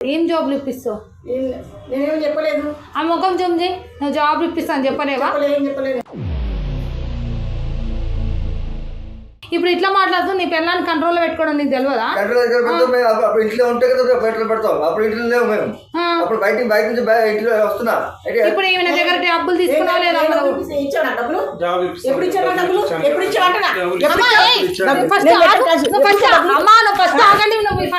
ఏం జాబ్లు ఇప్పిస్తావు నేనేం చెప్పలేదు. ఆ ముఖం చూంజి నువ్వు జాబ్లు ఇప్పిస్తాను చెప్పలేవా? చెప్పలేదు ఇప్పుడు ఇట్లా మాట్లాడుతూ నీ పిల్లల్ని కంట్రోల్లో పెట్టుకోవడం నీకు తెలియదా అప్పుడు- ఇంట్లో ఉంటే కదా పెట్రోల్ పెడతాం. అప్పుడు ఇంట్లో లేవు మేము. అప్పుడు బయట బయట నుంచి ఇంట్లో వస్తున్నా. ఇప్పుడు ఈమె దగ్గర డబ్బులు తీసుకున్నావు లేదా మనం డబ్బులు. ఎప్పుడు ఇచ్చావా డబ్బులు. ఎప్పుడు ఇచ్చావు అంటున్నా డబ్బులు ఎప్పుడు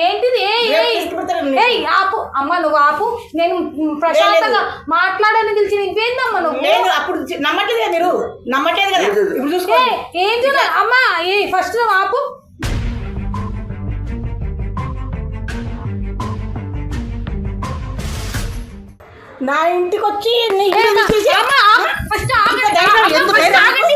ఏంటిది? ఏయ్. ఏయ్. ఆపు. అమ్మ నువ్వు ఆపు. నేను ప్రశాంతంగా మాట్లాడని పిలిచి. నువ్వేందమ్మా నువ్వు? నేను అప్పుడు నమ్మట్లేదు కదా మీరు? నమ్మట్లేదు కదా? ఇప్పుడు చూసుకో ఏం చూడ? అమ్మా ఏ ఫస్ట్ నువ్వు ఆపు. నా ఇంటికి వచ్చి. ఫస్ట్ ఆగండి.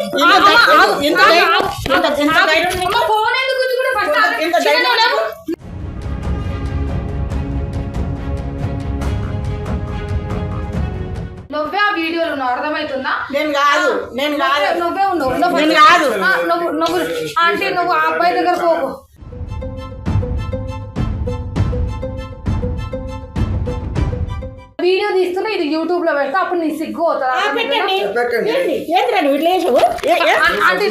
ఉన్నావు అర్థమవుతుందా నేను కాదు నేను కాదు. నువ్వే ఉన్నావు నువ్వు నేను కాదు. నువ్వు నువ్వు ఆంటీ నువ్వు ఆ అబ్బాయి దగ్గర పోకు. వీడియో తీస్తున్నా ఇది యూట్యూబ్లో పెడతా అప్పుడు నీ సిగ్గు అవుతుంది?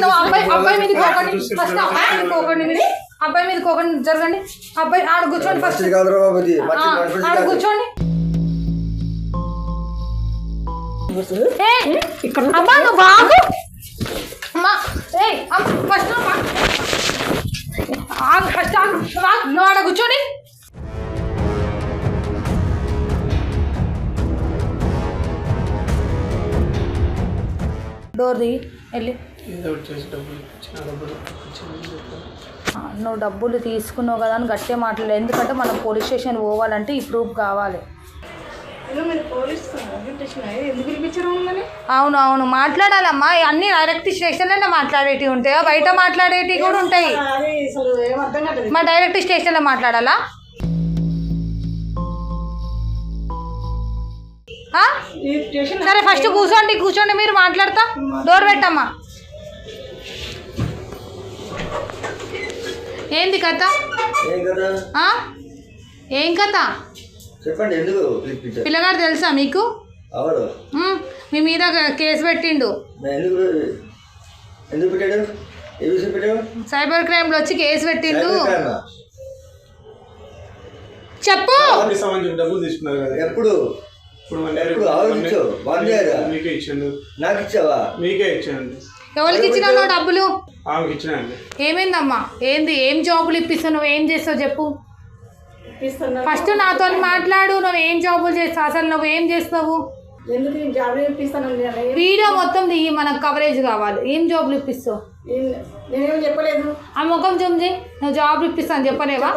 నువ్వు అబ్బాయి అబ్బాయి మీద కోకండి ఫస్ట్ అబ్బాయి మీద కోకండి అబ్బాయి మీద కోకండి జరగండి. అబ్బాయి ఆడ కూర్చోండి ఫస్ట్ ఆడ కూర్చోండి. ఏ, అమ్మా నువ్వు బాగు అమ్మా ఏ ఫస్ట్ ఆగు. ఫస్ట్ ఆగు నువ్వు ఆడ కూర్చోండి డోర్ దిగి వెళ్ళి నువ్వు డబ్బులు తీసుకున్నావు కదా అని గట్టే మాట్లాడలేదు ఎందుకంటే మనం పోలీస్ స్టేషన్ పోవాలంటే ఈ ప్రూఫ్ కావాలి పోలీస్ అవును అవును. మాట్లాడాలమ్మా. అన్ని డైరెక్ట్ స్టేషన్లోనే మాట్లాడేటివి ఉంటాయా. బయట మాట్లాడేటివి కూడా ఉంటాయి. మా డైరెక్ట్ స్టేషన్లో మాట్లాడాలా? ఆ? ఈ స్టేషన్ సరే ఫస్ట్ కూర్చోండి కూర్చోండి. మీరు మాట్లాడతా. డోర్ పెట్టమ్మా. ఏంది కథ? ఏం కదా ఆ? ఏం కథ? చెప్పండి ఎందుకు పిల్లగాడు తెలుసా మీకు? మీ మీద కేసు పెట్టిండు. నేను ఎందుకు ఎందుకు పెట్టాడు? ఏ విషయం పెట్టాడు? సైబర్ క్రైమ్లో వచ్చి కేసు పెట్టిండు. క్రైమా? చెప్పు! డబ్బులు తీసుకున్నారు కదా. ఎప్పుడు? మీకే ఇచ్చాను నాకు ఇచ్చావా? మీకే ఎవరికి ఇచ్చినావు డబ్బులు? ఆమెకి ఏమైందమ్మా? ఏంది? ఏం జాబులు ఇప్పిస్తావు నువ్వు ఏం చేస్తావు చెప్పు. ఫస్ట్ నాతో మాట్లాడు నువ్వు ఏం జాబులు చేస్తావు? అసలు నువ్వు ఏం చేస్తావు? వీడియో మొత్తం దిగి మనకు కవరేజ్ కావాలి. ఏం జాబులు ఇప్పిస్తావు? నేనేం చెప్పలేదు. ఆ ముఖం చూంజి నువ్వు జాబ్ ఇప్పిస్తాను చెప్పలేవా?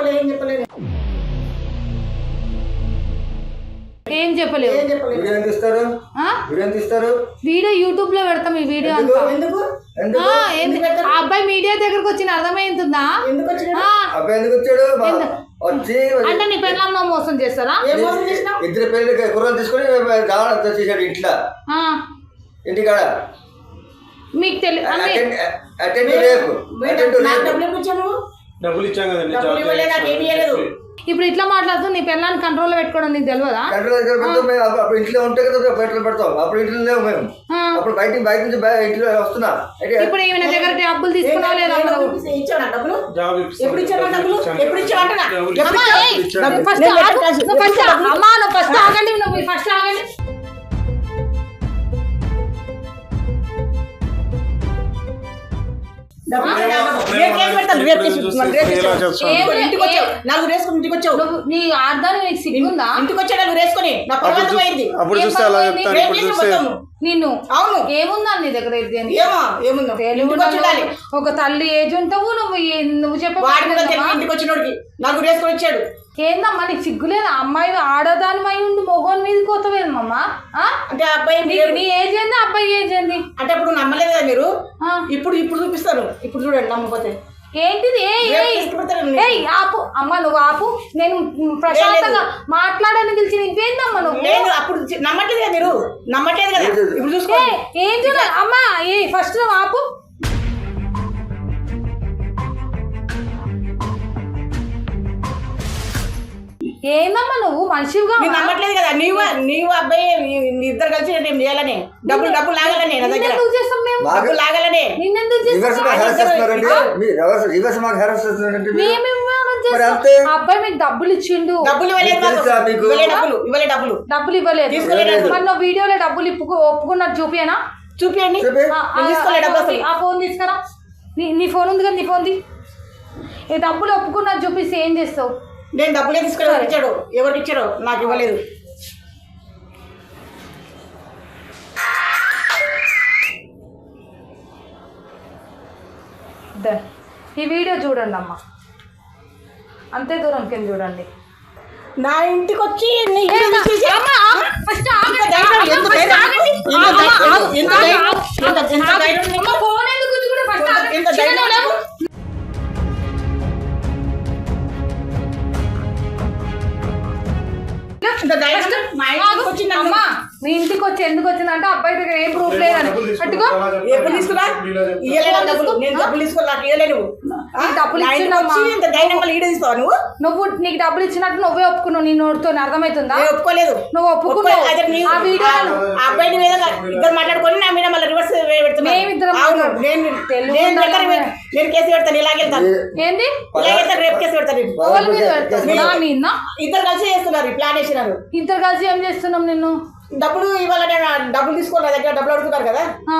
ఏం చెప్పలేవు? వీడియో యూట్యూబ్లో పెడతాం ఈ వీడియో ఎందుకు? అంతా. అబ్బాయి మీడియా దగ్గరకు వచ్చిన అర్థమైందా ఎందుకు వచ్చిన ఆ, అబ్బాయి ఎందుకు వచ్చాడు? అంటే నీ మోసం చేస్తారా? ఏం మోసం చేసినావు ఇద్దరు పెళ్ళి కుర్రలు తీసుకొని రావడం చేశాడు ఇంట్లో. ఆ, ఇంటికాడ. మీకు తెలియదు డబ్బులు ఇచ్చాం కదండి ఇప్పుడు ఇట్లా మాట్లాడుతూ నీ పిల్లల్ని కంట్రోల్లో పెట్టుకోవడం నీకు తెలియదా ఇంట్లో ఉంటే కదా పెట్రోల్ పెడతాం. అప్పుడు ఇంట్లో లేవు మేము. అప్పుడు బయట బయట నుంచి ఇంట్లో వస్తున్నా. అయితే ఇప్పుడు ఈమె దగ్గర డబ్బులు తీసుకున్నావు లేదా మనం డబ్బులు. ఎప్పుడు డబ్బులు. నువ్వు ఫస్ట్. అమ్మా నువ్వు ఫస్ట్ ఆగండి నువ్వు ఫస్ట్ ఆగండి. అప్పుడు చూస్తే అలా? చెప్తాను ఇప్పుడు చూస్తే. నిన్ను అవును. ఏముందా నీ దగ్గర ఒక తల్లి ఏజ్ ఉంటావు నువ్వు నువ్వు చెప్పే నలుగురు వేసుకొని వచ్చాడు. ఏందమ్మా నీకు సిగ్గులేదు అమ్మాయి ఆడదాని మై ఉండి మొగోని మీద కోతవేదమ్మా అంటే ఆ అబ్బాయి నీ నీ ఏజ్ ఏంది? అబ్బాయి ఏజ్ ఏంది? అంటే అప్పుడు నమ్మలేదు కదా మీరు? ఆ, ఇప్పుడు ఇప్పుడు చూపిస్తాను ఇప్పుడు చూడండి నమ్మకపోతే. ఏంటిది? ఏ ఏయ్ ఆపు. అమ్మ నువ్వు ఆపు. నేను ప్రశాంతంగా మాట్లాడని పిలిచి నువ్వేందమ్మా నువ్వు? నేను అప్పుడు చి- నమ్మట్లేదు కదా మీరు? నమ్మట్లేదు కదా? ఇప్పుడు చూసుకో ఏ ఏం చూడ అమ్మా ఏ ఫస్ట్ నువ్వు ఆపు. ఏందమ్మా నువ్వు? మనిషిగా నేను నమ్మట్లేదు కదా. నీవు నీవు అబ్బాయి ఇద్దరు కలిసి నేను చేయాలని? డబ్బులు డబ్బులు లాగాలని నా దగ్గర. నిన్నెందుకు చేస్తాం మేము? డబ్బులు లాగాలని. నిన్నెందుకు రివర్స్ చేస్తాం హెరాస్ చేస్తున్నారండి. మీ రివర్స్ రివర్స్ మాకు హెరాస్ చేస్తున్నారండి? మేమేం మరి అంతే. అబ్బాయి మీకు డబ్బులు ఇచ్చిండు. డబ్బులు ఇవ్వలేదు డబ్బులు ఇవ్వలే డబ్బులు. డబ్బులు ఇవ్వలేదు. తీసుకోలేదు. మరి నువ్వు వీడియోలో డబ్బులు ఇప్పుకు ఒప్పుకున్నట్టు చూపియనా? చూపియండి. ఆ, ఆ, నేను తీసుకోలే డబ్బులు ఆ, అసలు. ఆ ఫోన్ తీసుకురా. నీ నీ ఫోన్ ఉంది కదా నీ ఫోన్ ది ఈ డబ్బులు ఒప్పుకున్నట్టు చూపిస్తే ఏం చేస్తావు? నేను డబ్బులే తీసుకొని ఎవరికి ఇచ్చాడు. ఎవరికి ఇచ్చాడు? నాకు ఇవ్వలేదు. ఈ వీడియో చూడండి అమ్మ. అంతే దూరం కింద చూడండి. నా ఇంటికి వచ్చి ఎంత ధైర్యం, ఎంత ధైర్యం? అమ్మా మీ ఇంటికి వచ్చి ఎందుకు వచ్చిందంటే అబ్బాయి దగ్గర ఏం ప్రూఫ్ లేదని. అట్టుకో. ఎప్పుడు తీసుకురా. ఇయ్యలేదా డబ్బులు? తీసుకోవాలి? నీకు డబ్బులు నువ్వు? నువ్వు నీకు డబ్బులు ఇచ్చినట్టు నువ్వే ఒప్పుకున్నావు నీ నోటితో అర్థమవుతుందా? ఒప్పుకోలేదు. నువ్వు ఒప్పుకున్నావు. ఆ వీడియో మీద ఇద్దరు మాట్లాడుకొని నా మీద మళ్ళీ రివర్స్. నేను కేసు పెడతాను. ఏంది? రేపు కేసు పెడతాను. మీద పెడతావు? నా మీద ఇద్దరు కలిసి చేస్తున్నారు. ప్లాన్ వేసినారు. ఇద్దరు కలిసి ఏం చేస్తున్నాం నిన్ను? డబ్బులు ఇవ్వాలంటే డబ్బులు తీసుకోవాలి దగ్గర డబ్బులు అడుగుతున్నారు కదా. ఆ,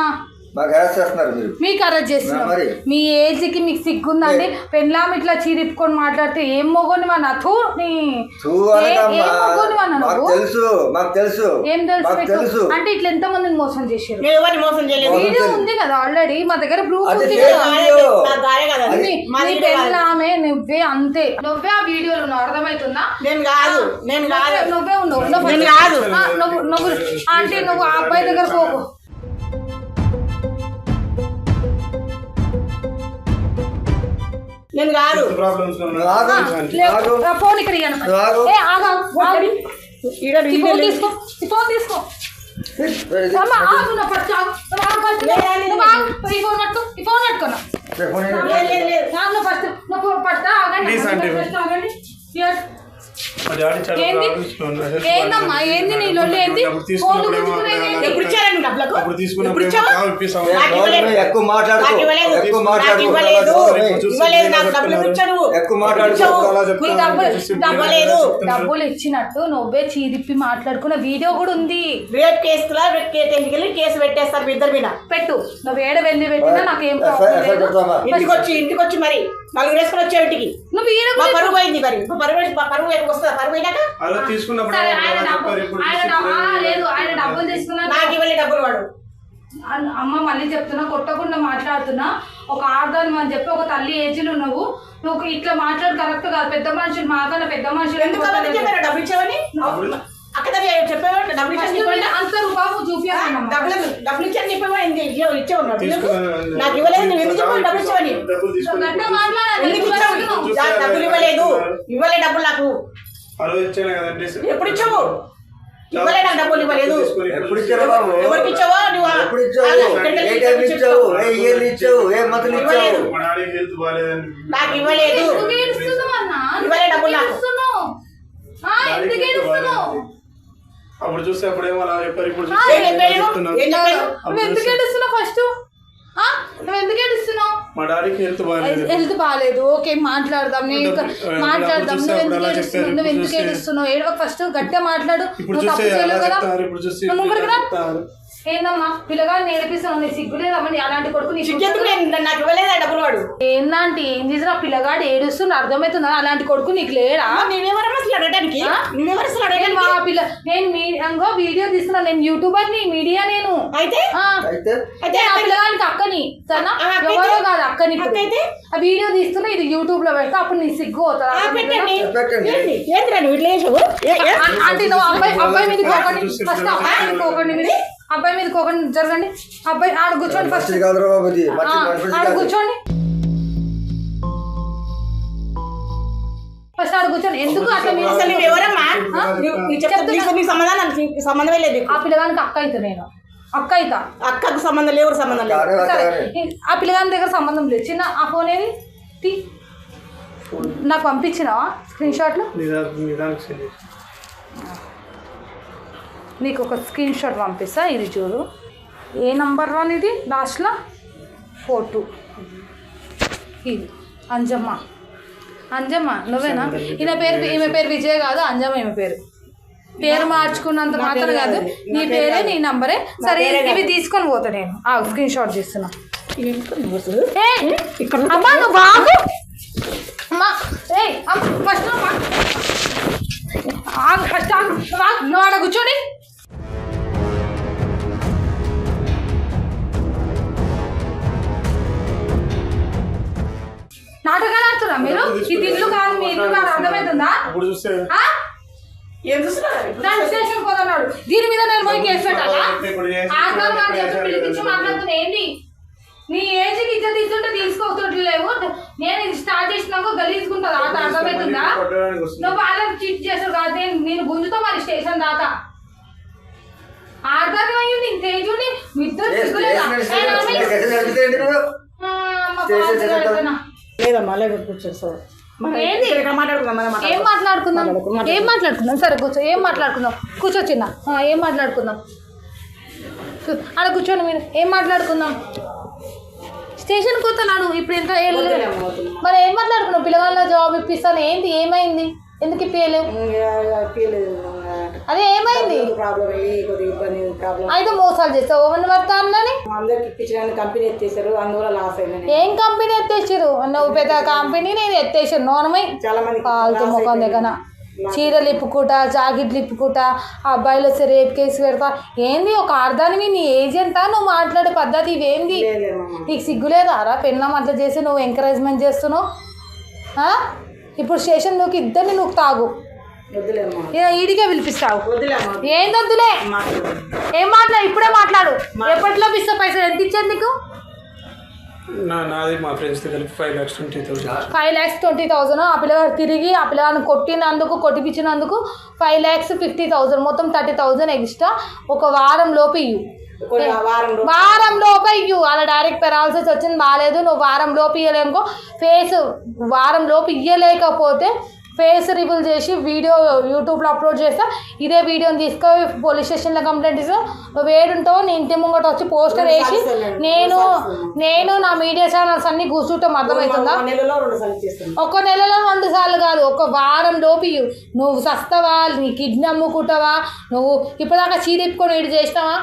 మాకు హెరాస్ చేస్తున్నారు మీరు. మీకు అరెస్ట్ చేస్తున్నాం. మరి. మీ ఏజ్కి మీకు సిగ్గుందండి. పెళ్ళాం ఇట్లా చీరిప్పుకొని మాట్లాడితే ఏం మొగోని మా నథు నీ చూ ఏ- అనకమ్మా. ఏం మొగోని మా మాకు నువ్వు? తెలుసు మాకు తెలుసు. ఏం తెలుసు మాకు మీకు? తెలుసు. అంటే ఇట్లా ఎంత మందిని మోసం చేసారు నేను ఎవరిని మోసం చేయలేదు. మోసం వీడియో. ఉంది కదా ఆల్రెడీ మా దగ్గర ప్రూఫ్ అది ఉంది ఫేక్ కదా. వీడియో. నా గారే కదా. అది. నీ- మా నీ దగ్గర కాదు. పెళ్ళామే నువ్వే అంతే. నువ్వే ఆ వీడియోలో ఉన్నావు. అర్థమవుతుందా? నేను కాదు. నేను కాదు. నువ్వే- నువ్వే ఉన్నావు నువ్వు నేను first- కాదు. ఆ, నువ్వు నువ్వు ఆంటీ నువ్వు ఆ అబ్బాయి దగ్గర పోకు. నేను. ఆ ఫోన్ ఇక్కడ ఫోన్ తీసుకో. ఈ ఫోన్ తీసుకో. ఫోన్ ఫస్ట్ ఆగండి ఏందమ్మా ఏంది నీ లొల్లి ఏంది అప్పుడు ఫోన్లు తీసుకున్నప్పుడేమో గుంజుకునేది ఏంది? ఎప్పుడు ఇచ్చారండి డబ్బులకు అప్పుడు ఎప్పుడు తీసుకున్నప్పుడు ఇచ్చావా? ఏమో ఇప్పిస్తాము ఏ, నాకు నోరు ఇవ్వలేదు. మీద ఎక్కువ మాట్లాడుకో నాకు ఇవ్వలేదు. ఎక్కువ నాకు మాట్లాడుకో ఇవ్వలేదు. నోరు మీద. ఇవ్వలేదు నాకు డబ్బులు ఇచ్చావు నువ్వు ఎక్కువ మాట్లాడుకో ఇచ్చావు. అలా నీ చెప్తాను. డబ్బులు డిసిప్లిన్ డబ్బులు లేదు. డబ్బులు ఇచ్చినట్టు నువ్వే చీరిప్పి మాట్లాడుకున్న వీడియో కూడా ఉంది రేపు కేసులా రేపు కేసు వెళ్ళి కేసు పెట్టేస్తారు మీ ఇద్దరు మీద పెట్టు నువ్వు ఏడ వెళ్ళి పెట్టినా నాకేం ప్రాబ్లం ఎఫ్ఐ లేదు? ఇంటికి వచ్చి ఇంటికి వచ్చి మరి నలుగురు వేసుకొని వచ్చే ఇంటికి. నువ్వు ఈడ మా కూడా- పరువు పోయింది మరి. మా పరువు మా పరువు వస్తుందా? పరువు పోయినాక? అలా తీసుకున్నప్పుడు సరే, ఏమో ఆయన అలా డబ్బు- చెప్పారు, ఇప్పుడు ఆయన డబ్బు- ఆ, లేదు ఆయన డబ్బులు తీసుకున్నా. నాకు ఇవ్వలే డబ్బులు వాడు. అన్- అమ్మ మళ్ళీ చెప్తున్నా కొట్టకుండా మాట్లాడుతున్నా. ఒక ఆర్దాన్ని అని చెప్పి ఒక తల్లి ఏజ్లు నువ్వు నువ్వు ఇట్లా మాట్లాడు కరెక్ట్ కాదు. పెద్ద మనుషులు మాకన్నా పెద్ద మనుషులు ఎందుకు చెప్పారు? డబ్బులు ఇచ్చావని? అక్కడ చెప్పేవాడు డబ్బులు ఇచ్చాను. చెప్పండి అంత రూపాయలు చూపించాను డబ్బులు డబ్బులు ఇచ్చాను చెప్పేవాడు ఇచ్చావు ఇచ్చావు తీసుకున్నాను. నాకు. ఇవ్వలేదు నువ్వు ఎందుకు చెప్పావు డబ్బులు మాట్లాడాలి ఎందుకు ఇచ్చావు? డబ్బులు ఇవ్వలేదు. ఇవ్వలే డబ్బులు నాకు. ఎప్పుడు ఇచ్చావు? ఇవ్వలే నాకు డబ్బులు ఇవ్వలేదు. ఎప్పుడు ఇచ్చావు? బాబు నువ్వు? ఎప్పుడు ఇచ్చావు? ఏ ఇచ్చావు? మంత్లు ఇచ్చావు? నాకు ఇవ్వలేదు? ఇవ్వలే డబ్బులు నాకు. ఎందుకు అప్పుడు చూస్తే అప్పుడేమో అలా చెప్పారు ఇప్పుడు ఎందుకు ఏడుస్తున్నావు ఫస్ట్? నువ్వు ఎందుకు ఏడుస్తున్నావు? మా డాడీకి హెల్త్ బాగాలేదు హెల్త్ బాగాలేదు ఓకే మాట్లాడదాం. నేను మాట్లాడదాం. నువ్వు ఎందుకు ఏడుస్తున్నావు? అప్పుడు నువ్వు ఎందుకు చూస్తే- ఏడుస్తున్నావు? ఏడవ ఫస్ట్ గట్టిగా మాట్లాడు. ఇప్పుడు నువ్వు తప్పు చేయలేవు కదా. నువ్వు ఏందమ్మా? పిల్లగాడు నేర్పిస్తున్నావు నీ సిగ్గులేదమ్మా నీ అలాంటి కొడుకు నీ సిగ్గెందుకు నేను నాకు ఇవ్వలేదు ఆ డబ్బులు వాడు? ఏందంటే ఏం చేసిన పిల్లగాడు ఏడుస్తున్నా అర్థమవుతుందా? అలాంటి కొడుకు నీకు లేడా? అసలు అడగడానికి? నువ్వెవరు అసలు అడగడానికి మా పిల్ల నేను మీ అంగో వీడియో తీస్తున్నా నేను యూట్యూబర్ని మీడియా నేను. అయితే? ఆ, అయితే? పిల్లగానికి అక్కని సరేనా? ఎవరో కాదు అక్కని అయితే? ఆ వీడియో తీస్తున్నా ఇది యూట్యూబ్లో పెడతా అప్పుడు నీ సిగ్గు ఏ? అంటే నువ్వు అబ్బాయి అబ్బాయి మీద కోకండి ఫస్ట్ అబ్బాయి మీద మీరు. అబ్బాయి మీద కోకండి జరగండి. అబ్బాయి ఆడ కూర్చోండి ఫస్ట్ ఆడ కూర్చోండి. ఫస్ట్ ఆడ కూర్చోండి. ఎందుకు అట్లా మీరు సంబంధమే లేదు. ఆ పిల్లగానికి అక్క అవుతా నేను. అక్క అవుతా అక్కకు సంబంధం లేవు సంబంధం లేదు. సరే. ఆ పిల్లగాని దగ్గర సంబంధం లేదు. చిన్న ఆ ఫోన్ ఏది? తీ. నాకు పంపించినావా? స్క్రీన్ షాట్లు నిదానికి నిదానికి సెండ్ చేసి నీకు ఒక స్క్రీన్ షాట్ పంపిస్తా ఇది చూడు. ఏ నంబర్ వన్ ఇది? లాస్ట్లో? Four two. ఇది. అంజమ్మ. అంజమ్మ నువ్వేనా? ఈయన పేరు ఈమె పేరు విజయ్ కాదు అంజమ్మ ఈమె పేరు. పేరు మార్చుకున్నంత మాత్రం కాదు నీ పేరే నీ నంబరే. సరే ఇవి తీసుకొని పోతా నేను. ఆ స్క్రీన్ షాట్ తీస్తున్నా. ఏ, అమ్మా నువ్వు బాగు అమ్మా ఏ ఫస్ట్ ఫస్ట్ నువ్వు ఆడ కూర్చోని. ఆడుతున్నా మీరు? ఇది ఇల్లు కాదు మీ ఇల్లు కాదు అర్థమవుతుందా? చూస్తే దాని స్టేషన్ పోతున్నాడు. దీని మీద నేను పోయి కేసు పెట్టాలా? ఇప్పుడు చేసి- ఆధార్ కార్డు ఇప్పుడు చెప్పి చేసి- పిలిపించి మాట్లాడుతున్నా ఏంటి? నీ ఏజ్కి ఇజ్జత్ ఇస్తుంటే తీసుకోవట్లేవు నేను ఇది స్టార్ట్ చేసినాక గలీజుకుంటుంది ఆట అర్థమవుతుందా? నువ్వు వాళ్ళని చీట్ చేసావు కాదు నేను నేను గుంజుతో మరి స్టేషన్ దాకా. ఆధార్ అయ్యింది తేజుని మీ ఇద్దరు సిగ్గులేదా? లేదమ్మా లేదు కూర్చోండి సార్ ఏంది? ఏం మాట్లాడుకుందాం. ఏం మాట్లాడుకుందాం. సరే కూర్చో. ఏం మాట్లాడుకుందాం? కూర్చో చిన్న. ఆ, ఏం మాట్లాడుకుందాం? కు- ఆడ కూర్చోండి మీరు. ఏం మాట్లాడుకుందాం? స్టేషన్ కూర్చున్నాడు ఇప్పుడు ఎంత. మరి ఏం మాట్లాడుకున్నావు? పిల్లగాళ్ళ జాబ్ ఇప్పిస్తాను. ఏంది? ఏమైంది? ఎందుకు ఇప్పించలేవు అదే ఏమైంది? ప్రాబ్లం అయ్యి కొద్దిగా ఇబ్బంది ప్రాబ్లం అయితే మోసాలు చేస్తావు. ఓవన్ పడతా అన్నని? అందరికి ఇప్పించడానికి కంపెనీ ఎత్తేసారు అందువల్ల లాస్ అయిందని ఏం కంపెనీ ఎత్తేసారు నువ్వు పెద్ద కంపెనీ నేను ఎత్తేసాను నోనమై చాలా మంది కాలుతో ముఖం దగ్గర. చీరలు ఇప్పుకుంట జాకెట్లు ఇప్పుకుంట అబ్బాయిలు వస్తే రేప్ కేసు పెడతా. ఏంది ఒక అర్థానివి నీ ఏజ్ ఎంత? నువ్వు మాట్లాడే పద్ధతి ఇవేంది? నీకు సిగ్గులేదారా? పెళ్ళం అట్లా చేసి నువ్వు ఎంకరేజ్మెంట్ చేస్తున్నావు? ఇప్పుడు స్టేషన్ నువ్వు ఇద్దరిని నువ్వు తాగు. ఈడికే పిలిపిస్తావు. ఏం వద్దులే? మాట్లాడు. ఏం మాట్లాడు? ఇప్పుడే మాట్లాడు. ఎప్పట్లో ఇస్తా పైసలు? ఎంత ఇచ్చేది నీకు? నా నాది మా ఫ్రెండ్స్తో కలిపి five lakhs twenty thousand five lakhs twenty thousand ఆ పిల్లగాడు తిరిగి ఆ పిల్లగాడిని కొట్టినందుకు కొట్టిపించినందుకు ఫైవ్ ల్యాక్స్ ఫిఫ్టీ థౌసండ్ మొత్తం థర్టీ థౌసండ్ ఎక్స్ట్రా ఒక వారం లోపు కొన్ని వారం లోపు. ఇయ్యు. అలా డైరెక్ట్ పెరాల్సిస్ వచ్చింది బాగాలేదు. నువ్వు వారం లోపు ఇయ్యలేనుకో ఫేస్ వారం లోపు ఇయ్యలేకపోతే ఫేస్ రివీల్ చేసి వీడియో యూట్యూబ్లో అప్లోడ్ చేస్తా. ఇదే వీడియోని తీసుకొని పోలీస్ స్టేషన్లో కంప్లైంట్ ఇస్తా. నువ్వు ఏడుంటావో నీ ఇంటి ముంగట వచ్చి పోస్టర్ వేసి నేను నేను నా మీడియా ఛానల్స్ అన్ని కూర్చుంటాం అర్థమవుతుందా? ఒక నెలలో రెండు సార్లు కాదు ఒక వారం లోపు. నువ్వు సస్తావా? నీ కిడ్నీ అమ్ముకుంటావా? నువ్వు ఇప్పటిదాకా చీరిప్పుకొని ఇటు చేసినావా?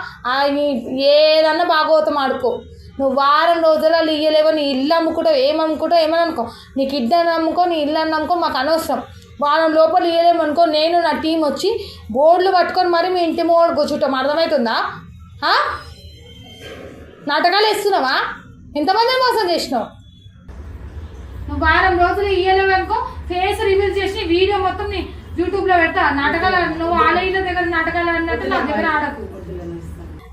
ఏదన్నా భాగవతం ఆడుకో. నువ్వు వారం రోజులలో ఇయ్యలేవో నీ ఇల్లు అమ్ముకుంటావు ఏం అమ్ముకుంటావు ఏమని అనుకో. నీ కిడ్నీ అమ్ముకో నీ ఇల్లు అని అమ్ముకో మాకు అనవసరం. వారం లోపల ఇయ్యలేమనుకో నేను నా టీం వచ్చి బోర్డులు పట్టుకొని మరి మీ ఇంటి మూడు కూర్చుంటాం. అర్థమవుతుందా నాటకాలు వేస్తున్నావా? ఎంతమందిని మోసం చేసినావు? నువ్వు వారం రోజులు ఇయ్యలేవు అనుకో ఫేస్ రివీల్ చేసి వీడియో మొత్తం నీ యూట్యూబ్ పెడతా. నాటకాలు నువ్వు ఆలయ్య దగ్గర నాటకాలు అన్నట్టు నా దగ్గర ఆడకు.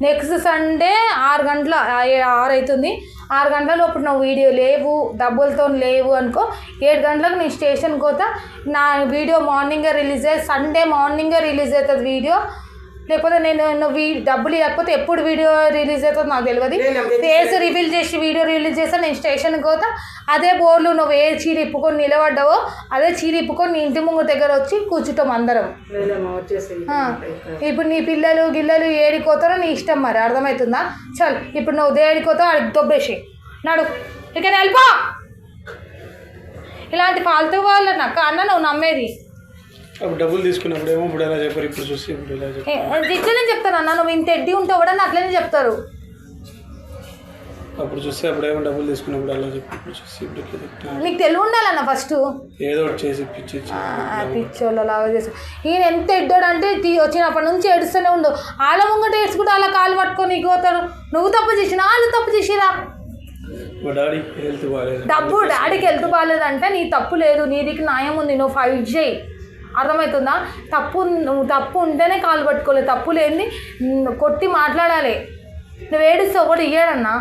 నెక్స్ట్ సండే ఆరు గంటల ఆరు అవుతుంది ఆరు గంటల లోపు నువ్వు వీడియో లేవు డబ్బులతో లేవు అనుకో ఏడు గంటలకు నేను స్టేషన్కి పోతా. నా వీడియో మార్నింగే రిలీజ్ అయ్యి సండే మార్నింగే రిలీజ్ అవుతుంది వీడియో. లేకపోతే నేను నువ్వు వీ- డబ్బులు ఇవ్వకపోతే ఎప్పుడు వీడియో రిలీజ్ అవుతుందో నాకు తెలియదు ఫేస్ రివీల్ చేసి వీడియో రిలీజ్ చేస్తే నేను స్టేషన్కి పోతా. అదే బోర్డులో నువ్వు ఏ చీర ఇప్పుకొని నిలబడ్డావో అదే చీర ఇప్పుకొని నీ ఇంటి ముందు దగ్గర వచ్చి కూర్చుంటాం అందరం. ఇప్పుడు నీ పిల్లలు గిల్లలు ఏడిపోతారో నీ ఇష్టం మరి అర్థమవుతుందా? చల్ ఇప్పుడు నువ్వు దేడిపోతావు ఆడికి దొబ్బేసి నడు. ఇక వెళ్ళిపో. ఇలాంటి ఫాల్తూ వాళ్ళ నాకు అన్న నువ్వు నమ్మేది. అప్పుడు డబ్బులు తీసుకున్నప్పుడు ఏమో ఇప్పుడు ఎలా చెప్పారు ఇప్పుడు చూసి ఇప్పుడు ఎలా చెప్పారు. ఇట్లనే అన్న నువ్వు ఇంత ఎడ్డి ఉంటావు కూడా అట్లనే చెప్తారు. అప్పుడు చూస్తే అప్పుడు ఏమో డబ్బులు తీసుకున్నప్పుడు అలా చెప్పి ఇప్పుడు చూసి ఇప్పుడు ఇట్లా చెప్తాను నీకు తెలివి ఉండాలన్న ఫస్ట్. ఏదో ఒకటి చేసి పిచ్చి పిచ్చోళ్ళ లాగా చేసి ఈయన ఎంత ఎడ్డాడు అంటే తీ వచ్చినప్పటి నుంచి ఏడుస్తూనే ఉండు. వాళ్ళ ముంగట ఏడ్చుకుంటే అలా కాలు పట్టుకొని నీకు పోతాడు నువ్వు తప్పు చేసినా వాళ్ళు తప్పు చేసిరా? మా డాడీ హెల్త్ బాగాలేదు. డబ్బు డాడీకి హెల్త్ బాగాలేదంటే నీ తప్పు లేదు నీదికి న్యాయం ఉంది నువ్వు ఫైట్ చేయి. అర్థమవుతుందా? తప్పు తప్పు ఉంటేనే కాలు పట్టుకోలేదు తప్పు లేని కొట్టి మాట్లాడాలి. నువ్వు ఏడుస్తావు కూడా ఇయ్యాడన్నా?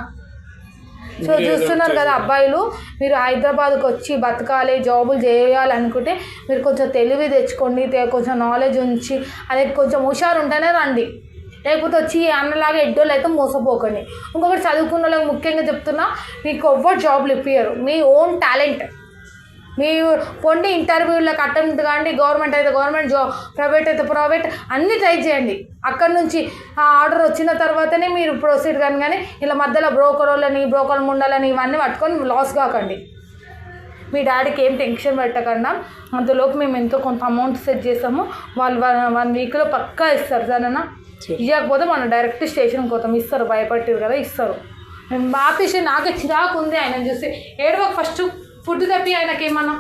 సో చూస్తున్నారు కదా అబ్బాయిలు మీరు హైదరాబాద్కి వచ్చి బతకాలి జాబులు చేయాలి అనుకుంటే మీరు కొంచెం తెలివి తెచ్చుకోండి కొంచెం నాలెడ్జ్ ఉంచి అదే కొంచెం హుషారు ఉంటేనే రండి. లేకపోతే వచ్చి అన్నలాగా ఎడ్డోళ్ళు అయితే మోసపోకండి. ఇంకొకటి చదువుకున్న వాళ్ళకి ముఖ్యంగా చెప్తున్నా మీకు ఎవ్వరు జాబ్లు ఇప్పియరు మీ ఓన్ టాలెంట్. మీ పొండి ఇంటర్వ్యూలకు అటెంప్ట్ కాండి గవర్నమెంట్ అయితే గవర్నమెంట్ జాబ్ ప్రైవేట్ అయితే ప్రైవేట్ అన్నీ ట్రై చేయండి. అక్కడ నుంచి ఆ ఆర్డర్ వచ్చిన తర్వాతనే మీరు ప్రొసీడ్ కానీ కానీ ఇలా మధ్యలో బ్రోకర్ వాళ్ళని బ్రోకర్ ముండలని ఇవన్నీ పట్టుకొని లాస్ కాకండి. మీ డాడీకి ఏం టెన్షన్ పెట్టకుండా. అంతలోపు మేము ఎంతో కొంత అమౌంట్ సెట్ చేస్తాము వాళ్ళు వన్ వన్ వీక్లో పక్కా ఇస్తారు సరేనా? ఇవ్వకపోతే మనం డైరెక్ట్ స్టేషన్కి పోతాం. ఇస్తారు భయపట్టారు కదా ఇస్తారు. మేము ఆపేసి నాకే చిరాకు ఉంది. ఆయన చూసి ఏడవకు ఫస్ట్ ఫుడ్ తప్పి ఆయనకేమన్నా?